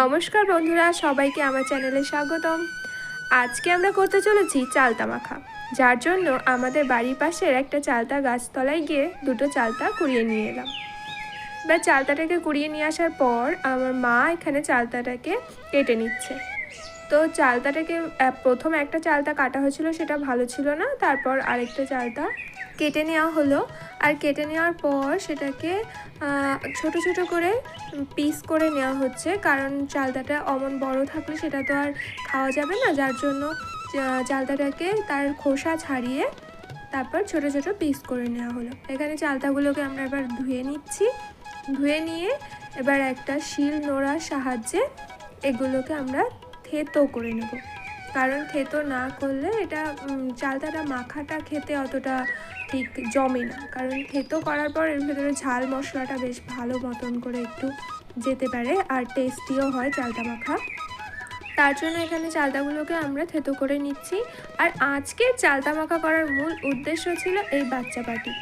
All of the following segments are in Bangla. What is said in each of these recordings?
নমস্কার বন্ধুরা, সবাইকে আমার চ্যানেলে স্বাগতম। আজকে আমরা করতে চলেছি চালতা মাখা যার জন্য আমাদের বাড়ির পাশের একটা চালতা গাছতলায় গিয়ে দুটো চালতা কুড়িয়ে নিয়ে এলাম। এবার চালতাটাকে কুড়িয়ে নিয়ে আসার পর আমার মা এখানে চালতাটাকে কেটে নিচ্ছে। তো চালতাটাকে প্রথম একটা চালতা কাটা হয়েছিল, সেটা ভালো ছিল না। তারপর আরেকটা চালতা কেটে নেওয়া হলো। আর কেটে নেওয়ার পর সেটাকে ছোট ছোট করে পিস করে নেওয়া হচ্ছে। কারণ চালতাটা অমন বড় থাকলে সেটা তো আর খাওয়া যাবে না। যার জন্য চালতাটাকে তার খোসা ছাড়িয়ে তারপর ছোট ছোট পিস করে নেওয়া হলো। এখানে চালতাগুলোকে আমরা এবার ধুয়ে নিচ্ছি। ধুয়ে নিয়ে এবার একটা শিল নোড়ার সাহায্যে এগুলোকে আমরা থেতো করে নেব। কারণ থেতো না করলে এটা উম, চালতাটা মাখাটা খেতে অতটা ঠিক জমে না। কারণ থেতো করার পর এর ভেতরে ঝাল মশলাটা বেশ ভালো মতন করে একটু যেতে পারে আর টেস্টিও হয় চালতা মাখা। তার জন্য এখানে চালতাগুলোকে আমরা থেতো করে নিচ্ছি। আর আজকে চালতা মাখা করার মূল উদ্দেশ্য ছিল এই বাচ্চা পার্টি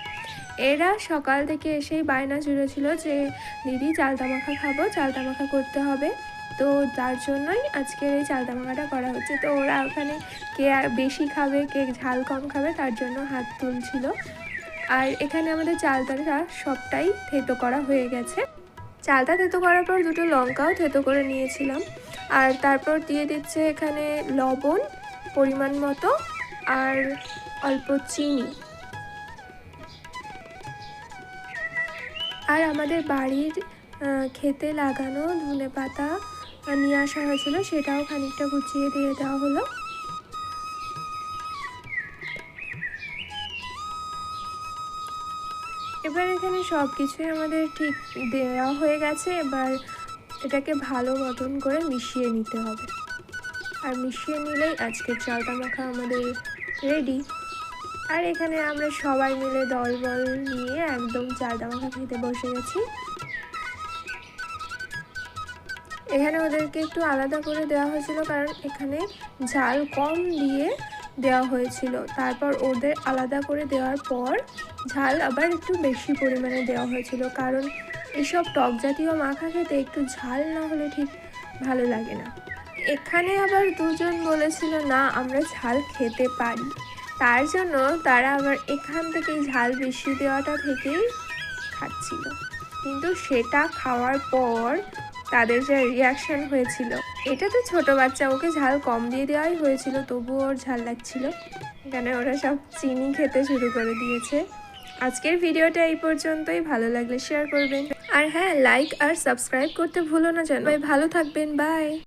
এরা সকাল থেকে এসেই বায়না জুড়েছিল যে, দিদি চালতা মাখা খাব চালতা মাখা করতে হবে। তো তার জন্যই আজকের এই চালতা মাখাটা করা হচ্ছে। তো ওরা ওখানে কে বেশি খাবে, কে ঝাল কম খাবে, তার জন্য হাত তুলছিল। আর এখানে আমাদের চালতাটা সবটাই থেতো করা হয়ে গেছে। চালটা থেতো করার পর দুটো লঙ্কাও থেতো করে নিয়েছিলাম। আর তারপর দিয়ে দিচ্ছে এখানে লবণ পরিমাণ মতো আর অল্প চিনি। আর আমাদের বাড়ির খেতে লাগানো ধনে পাতা নিয়ে আসা হয়েছিল, সেটাও খানিকটা গুছিয়ে দিয়ে দেওয়া হলো। এবার এখানে সব কিছুই আমাদের ঠিক দেওয়া হয়ে গেছে, এবার এটাকে ভালো মতন করে মিশিয়ে নিতে হবে। আর মিশিয়ে নিলেই আজকের চালটা মাখা আমাদের রেডি আর এখানে আমরা সবাই মিলে দল বল নিয়ে একদম চালটা মাখা খেতে বসে গেছি। এখানে ওদেরকে একটু আলাদা করে দেওয়া হয়েছিল, কারণ এখানে ঝাল কম দিয়ে দেওয়া হয়েছিল। তারপর ওদের আলাদা করে দেওয়ার পর ঝাল আবার একটু বেশি পরিমাণে দেওয়া হয়েছিল, কারণ এসব টক জাতীয় মাখা খেতে একটু ঝাল না হলে ঠিক ভালো লাগে না। এখানে আবার দুজন বলেছিল, না, আমরা ঝাল খেতে পারি। তার জন্য তারা আবার এখান থেকেই ঝাল বেশি দেওয়াটা থেকেই খাচ্ছিল। কিন্তু সেটা খাওয়ার পর তাদের যে রিয়াকশন হয়েছিল, এটা তো ছোটো বাচ্চা, ওকে ঝাল কম দিয়ে দেওয়াই হয়েছিল, তবুও ওর ঝাল লাগছিল। এখানে ওরা সব চিনি খেতে শুরু করে দিয়েছে। আজকের ভিডিওটা এই পর্যন্তই। ভালো লাগলে শেয়ার করবেন। আর হ্যাঁ লাইক আর সাবস্ক্রাইব করতে ভুলো না যেন। ভালো থাকবেন। বাই